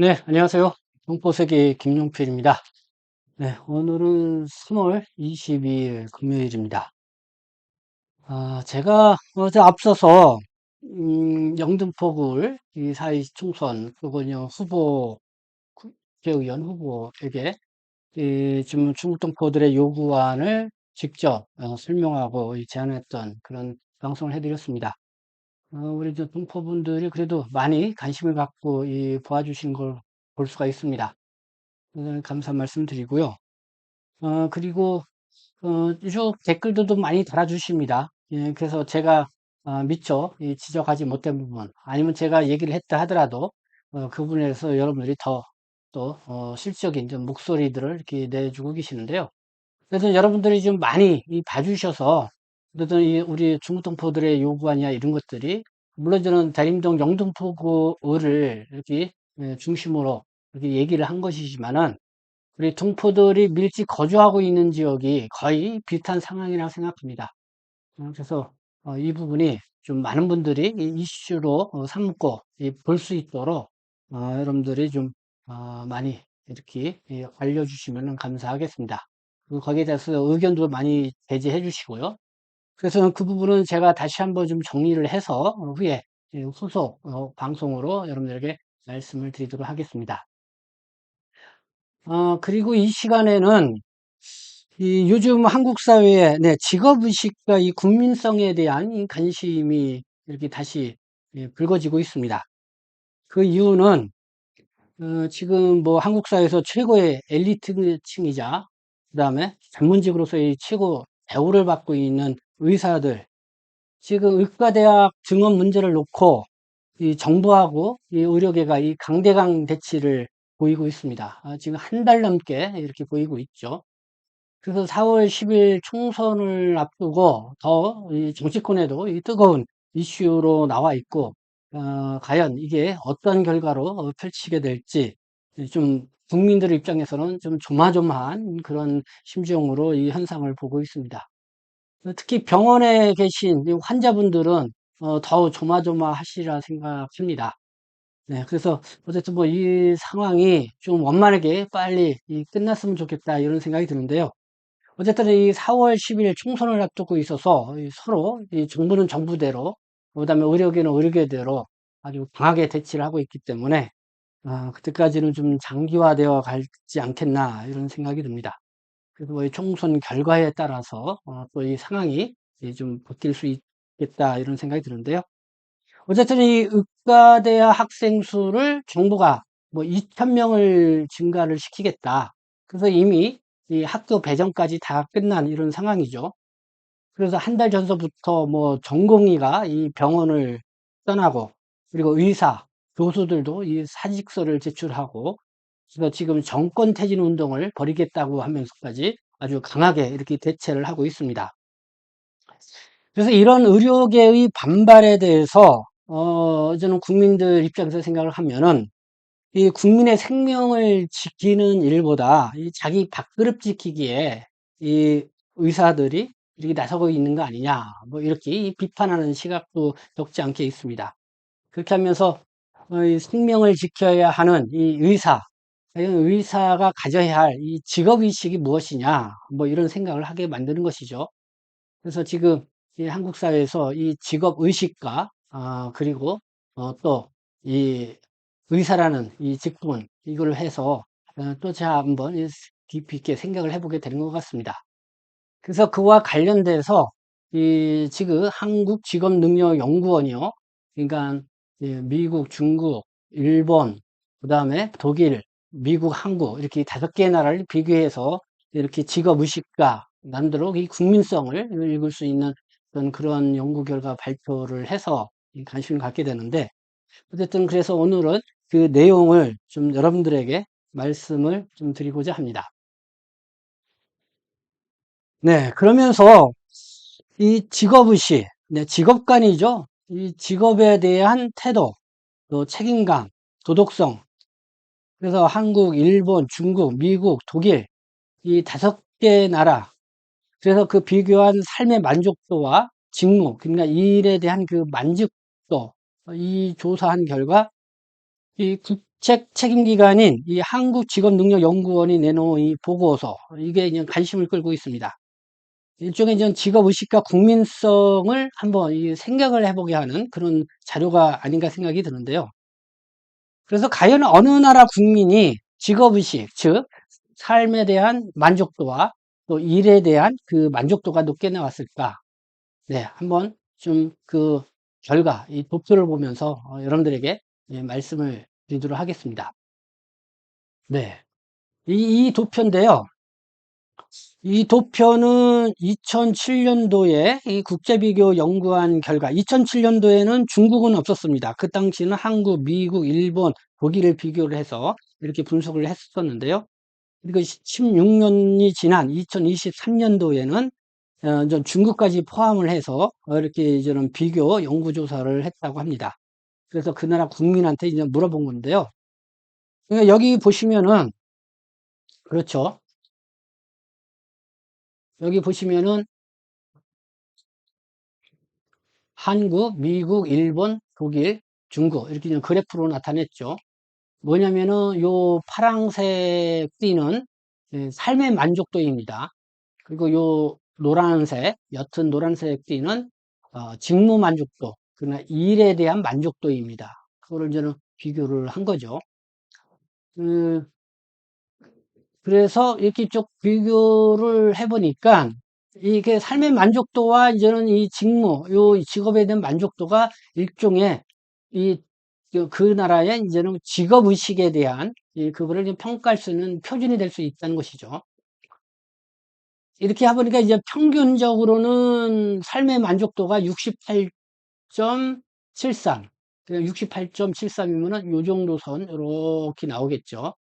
네, 안녕하세요. 동포세계 김용필입니다. 네, 오늘은 3월 22일 금요일입니다. 아, 제가 어제 앞서서 음, 영등포구를 이 사회 총선 그거요 후보 국회의원 후보에게 이 지금 중국 동포들의 요구안을 직접 어, 설명하고 이 제안했던 그런 방송을 해드렸습니다. 어, 우리 저 동포분들이 그래도 많이 관심을 갖고 이 보아주신 걸 볼 수가 있습니다. 어, 감사 말씀 드리고요. 어, 그리고 어, 쭉 댓글들도 많이 달아주십니다. 예, 그래서 제가 어, 미처 이 지적하지 못한 부분 아니면 제가 얘기를 했다 하더라도 어, 그 부분에서 여러분들이 더또 어, 실적인 좀 목소리들을 이렇게 내주고 계시는데요. 그래서 여러분들이 좀 많이 이 봐주셔서 그래도 이 우리 중국 동포들의 요구안이야 이런 것들이 물론 저는 대림동 영등포구를 이렇게 예, 중심으로 이렇게 얘기를 한 것이지만은 우리 동포들이 밀집 거주하고 있는 지역이 거의 비슷한 상황이라고 생각합니다. 어, 그래서 어, 이 부분이 좀 많은 분들이 이 이슈로 어, 삼고 볼 수 있도록 어, 여러분들이 좀 어, 많이 이렇게 예, 알려주시면 감사하겠습니다. 거기에 대해서 의견도 많이 제지해 주시고요. 그래서 그 부분은 제가 다시 한번 좀 정리를 해서 어, 후에 예, 후속 어, 방송으로 여러분들에게 말씀을 드리도록 하겠습니다. 어, 그리고 이 시간에는 이 요즘 한국 사회에 네, 직업의식과 이 국민성에 대한 이 관심이 이렇게 다시 예, 불거지고 있습니다. 그 이유는 어, 지금 뭐 한국 사회에서 최고의 엘리트층이자 그 다음에 전문직으로서의 최고 대우를 받고 있는 의사들 지금 의과대학 증원 문제를 놓고 이 정부하고 이 의료계가 이 강대강 대치를 보이고 있습니다. 아, 지금 한 달 넘게 이렇게 보이고 있죠. 그래서 4월 10일 총선을 앞두고 더 정치권에도 이 뜨거운 이슈로 나와 있고 어, 과연 이게 어떤 결과로 펼치게 될지 좀 국민들 입장에서는 좀 조마조마한 그런 심정으로 이 현상을 보고 있습니다. 특히 병원에 계신 환자분들은 어, 더 조마조마하시리라 생각합니다. 네, 그래서 어쨌든 뭐 이 상황이 좀 원만하게 빨리 끝났으면 좋겠다 이런 생각이 드는데요. 어쨌든 이 4월 10일 총선을 앞두고 있어서 서로 정부는 정부대로 그다음에 의료계는 의료계대로 아주 강하게 대치를 하고 있기 때문에 아, 그때까지는 좀 장기화되어 갈지 않겠나 이런 생각이 듭니다. 그래서 뭐 총선 결과에 따라서 어, 또 이 상황이 좀 바뀔 수 있겠다 이런 생각이 드는데요. 어쨌든 이 의과대학 학생 수를 정부가 뭐 2,000명을 증가를 시키겠다. 그래서 이미 이 학교 배정까지 다 끝난 이런 상황이죠. 그래서 한 달 전서부터 뭐 전공의가 이 병원을 떠나고 그리고 의사, 교수들도 이 사직서를 제출하고 그래서 지금 정권 퇴진 운동을 벌이겠다고 하면서까지 아주 강하게 이렇게 대체를 하고 있습니다. 그래서 이런 의료계의 반발에 대해서 어, 저는 국민들 입장에서 생각을 하면은 이 국민의 생명을 지키는 일보다 이 자기 밥그릇 지키기에 이 의사들이 이렇게 나서고 있는 거 아니냐 뭐 이렇게 비판하는 시각도 적지 않게 있습니다. 그렇게 하면서 어, 생명을 지켜야 하는 이 의사 의사가 가져야 할 이 직업의식이 무엇이냐 뭐 이런 생각을 하게 만드는 것이죠. 그래서 지금 한국 사회에서 이 직업의식과 아, 그리고 어, 또이 의사라는 이 직분 이걸 해서 어, 또 제가 한번 깊이 있게 생각을 해보게 되는 것 같습니다. 그래서 그와 관련돼서 이 지금 한국 직업능력연구원이요. 그러니까 미국, 중국, 일본, 그 다음에 독일, 미국, 한국 이렇게 다섯 개의 나라를 비교해서 이렇게 직업 의식과 남대로 이 국민성을 읽을 수 있는 그런 연구 결과 발표를 해서 관심을 갖게 되는데 어쨌든 그래서 오늘은 그 내용을 좀 여러분들에게 말씀을 좀 드리고자 합니다. 네, 그러면서 이 직업의식, 네, 직업관이죠. 이 직업에 대한 태도, 또 책임감, 도덕성. 그래서 한국, 일본, 중국, 미국, 독일 이 다섯 개 나라. 그래서 그 비교한 삶의 만족도와 직무, 그러니까 일에 대한 그 만족도 이 조사한 결과 이 국책 책임기관인 이 한국직업능력연구원이 내놓은 이 보고서, 이게 이제 관심을 끌고 있습니다. 일종의 전 직업의식과 국민성을 한번 이 생각을 해보게 하는 그런 자료가 아닌가 생각이 드는데요. 그래서 과연 어느 나라 국민이 직업의식, 즉, 삶에 대한 만족도와 또 일에 대한 그 만족도가 높게 나왔을까? 네, 한번 좀 그 결과, 이 도표를 보면서 어, 여러분들에게 예, 말씀을 드리도록 하겠습니다. 네. 이, 이 도표인데요. 이 도표는 2007년도에 이 국제비교 연구한 결과, 2007년도에는 중국은 없었습니다. 그 당시는 한국, 미국, 일본, 독일을 비교를 해서 이렇게 분석을 했었는데요. 그리고 16년이 지난 2023년도에는 어, 중국까지 포함을 해서 이렇게 이제는 비교 연구 조사를 했다고 합니다. 그래서 그 나라 국민한테 이제 물어본 건데요. 그러니까 여기 보시면은, 그렇죠. 여기 보시면은 한국, 미국, 일본, 독일, 중국 이렇게 그냥 그래프로 나타냈죠. 뭐냐면은 요 파랑색 띠는 예, 삶의 만족도입니다. 그리고 요 노란색, 옅은 노란색 띠는 어, 직무 만족도, 그러나 일에 대한 만족도입니다. 그거를 저는 비교를 한 거죠. 그, 그래서 이렇게 쭉 비교를 해보니까 이게 삶의 만족도와 이제는 이 직무, 요 직업에 대한 만족도가 일종의 이 그 나라의 이제는 직업 의식에 대한 그거를 평가할 수 있는 표준이 될 수 있다는 것이죠. 이렇게 해보니까 이제 평균적으로는 삶의 만족도가 68.73. 68.73이면은 요 정도 선, 이렇게 나오겠죠.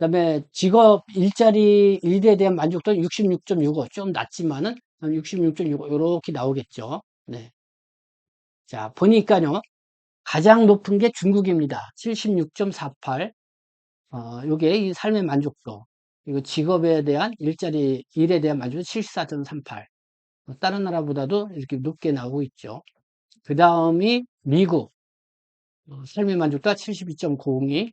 그 다음에 직업, 일자리, 일에 대한 만족도는 66.65. 좀 낮지만은 66.65. 이렇게 나오겠죠. 네. 자, 보니까요. 가장 높은 게 중국입니다. 76.48. 어, 요게 이 삶의 만족도. 그리고 직업에 대한 일자리, 일에 대한 만족도 74.38. 뭐 다른 나라보다도 이렇게 높게 나오고 있죠. 그 다음이 미국. 어, 삶의 만족도가 72.02.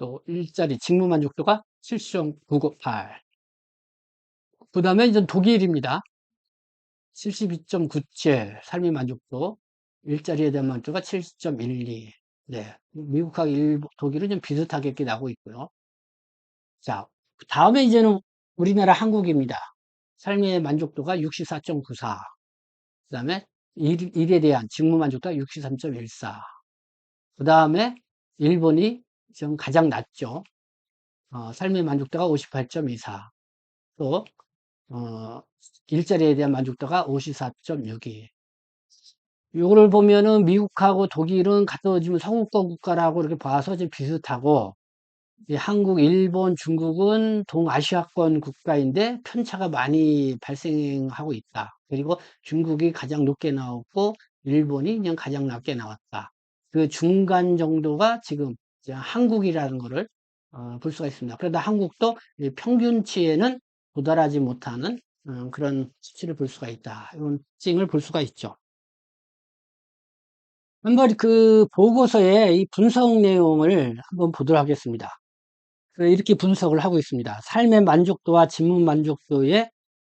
또 일자리, 직무 만족도가 7.998. 그 다음에 이제 독일입니다. 72.97. 삶의 만족도. 일자리에 대한 만족도가 70.12. 네. 미국하고 일본, 독일은 좀 비슷하게 이렇게 나오고 있고요. 자, 다음에 이제는 우리나라 한국입니다. 삶의 만족도가 64.94. 그 다음에 일, 일에 대한 직무 만족도가 63.14. 그 다음에 일본이 지금 가장 낮죠. 어, 삶의 만족도가 58.24. 또, 어, 일자리에 대한 만족도가 54.62. 요거를 보면은 미국하고 독일은 갖다 주면 성우권 국가라고 이렇게 봐서 좀 비슷하고 한국, 일본, 중국은 동아시아권 국가인데 편차가 많이 발생하고 있다. 그리고 중국이 가장 높게 나왔고 일본이 그냥 가장 낮게 나왔다. 그 중간 정도가 지금 한국이라는 것을 어, 볼 수가 있습니다. 그러다 한국도 평균치에는 도달하지 못하는 어, 그런 수치를 볼 수가 있다. 이런 특징을 볼 수가 있죠. 한번 그 보고서의 이 분석 내용을 한번 보도록 하겠습니다. 그 이렇게 분석을 하고 있습니다. 삶의 만족도와 직무 만족도의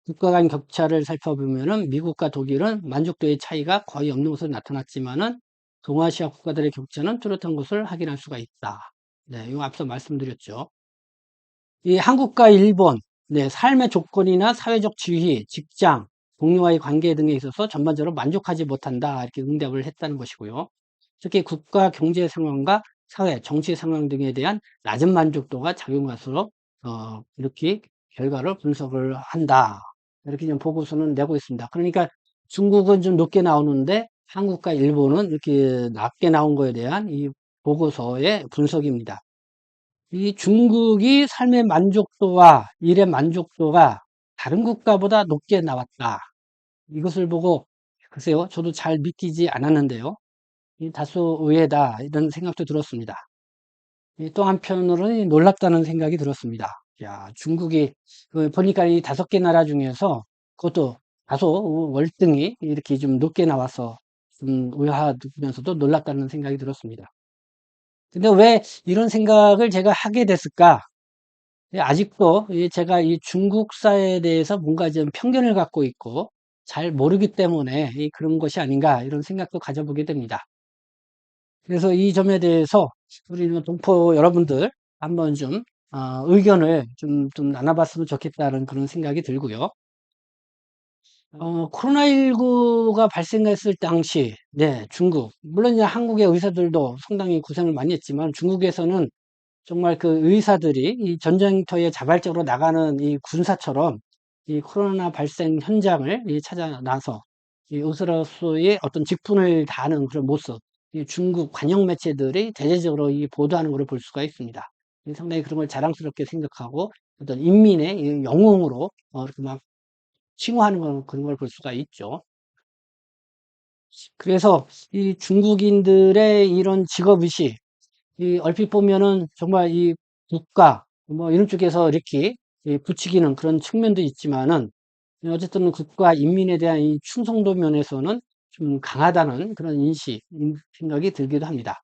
국가 간 격차를 살펴보면은 미국과 독일은 만족도의 차이가 거의 없는 것으로 나타났지만은 동아시아 국가들의 격차는 뚜렷한 것을 확인할 수가 있다. 네, 이거 앞서 말씀드렸죠. 이 한국과 일본, 네, 삶의 조건이나 사회적 지위, 직장, 동료와의 관계 등에 있어서 전반적으로 만족하지 못한다. 이렇게 응답을 했다는 것이고요. 특히 국가 경제 상황과 사회, 정치 상황 등에 대한 낮은 만족도가 작용할수록 어, 이렇게 결과를 분석을 한다. 이렇게 좀 보고서는 내고 있습니다. 그러니까 중국은 좀 높게 나오는데 한국과 일본은 이렇게 낮게 나온 거에 대한 이 보고서의 분석입니다. 이 중국이 삶의 만족도와 일의 만족도가 다른 국가보다 높게 나왔다. 이것을 보고 글쎄요, 저도 잘 믿기지 않았는데요. 다소 의외다 이런 생각도 들었습니다. 또 한편으로는 놀랍다는 생각이 들었습니다. 야, 중국이 그 보니까 이 다섯 개 나라 중에서 그것도 다소 월등히 이렇게 좀 높게 나와서 좀 의아하면서도 놀랍다는 생각이 들었습니다. 근데 왜 이런 생각을 제가 하게 됐을까? 예, 아직도 이 제가 이 중국사에 대해서 뭔가 좀 편견을 갖고 있고 잘 모르기 때문에 이 그런 것이 아닌가 이런 생각도 가져보게 됩니다. 그래서 이 점에 대해서 우리 뭐 동포 여러분들 한번 좀 어, 의견을 좀, 좀 나눠봤으면 좋겠다는 그런 생각이 들고요. 어, 코로나19가 발생했을 당시, 네, 중국, 물론 이제 한국의 의사들도 상당히 고생을 많이 했지만 중국에서는 정말 그 의사들이 이 전쟁터에 자발적으로 나가는 이 군사처럼 이 코로나 발생 현장을 이 찾아 나서 이 의사로서의 어떤 직분을 다하는 그런 모습, 이 중국 관영 매체들이 대대적으로 이 보도하는 것을 볼 수가 있습니다. 이 상당히 그런 걸 자랑스럽게 생각하고 어떤 인민의 이 영웅으로 어, 이렇게 막 칭호하는 걸, 그런 걸 볼 수가 있죠. 그래서 이 중국인들의 이런 직업의식, 이 얼핏 보면은 정말 이 국가, 뭐 이런 쪽에서 이렇게 이 부추기는 그런 측면도 있지만은 어쨌든 국가 인민에 대한 이 충성도 면에서는 좀 강하다는 그런 인식, 인- 생각이 들기도 합니다.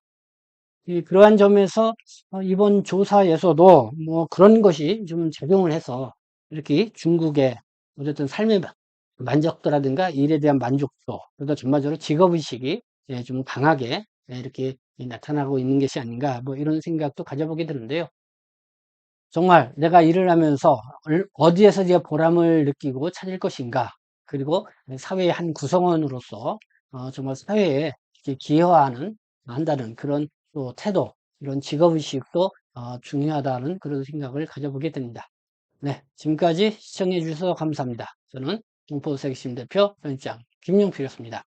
이 그러한 점에서 어, 이번 조사에서도 뭐 그런 것이 좀 작용을 해서 이렇게 중국의 어쨌든 삶의 마- 만족도라든가 일에 대한 만족도, 그리고 전반적으로 직업의식이 예, 좀 강하게 예, 이렇게 나타나고 있는 것이 아닌가 뭐 이런 생각도 가져보게 되는데요. 정말 내가 일을 하면서 얼- 어디에서 이제 보람을 느끼고 찾을 것인가 그리고 사회의 한 구성원으로서 어, 정말 사회에 기여하는 한다는 그런 또 태도 이런 직업의식도 어, 중요하다는 그런 생각을 가져보게 됩니다. 네, 지금까지 시청해 주셔서 감사합니다. 저는 동포색심 대표 편집장 김용필이었습니다.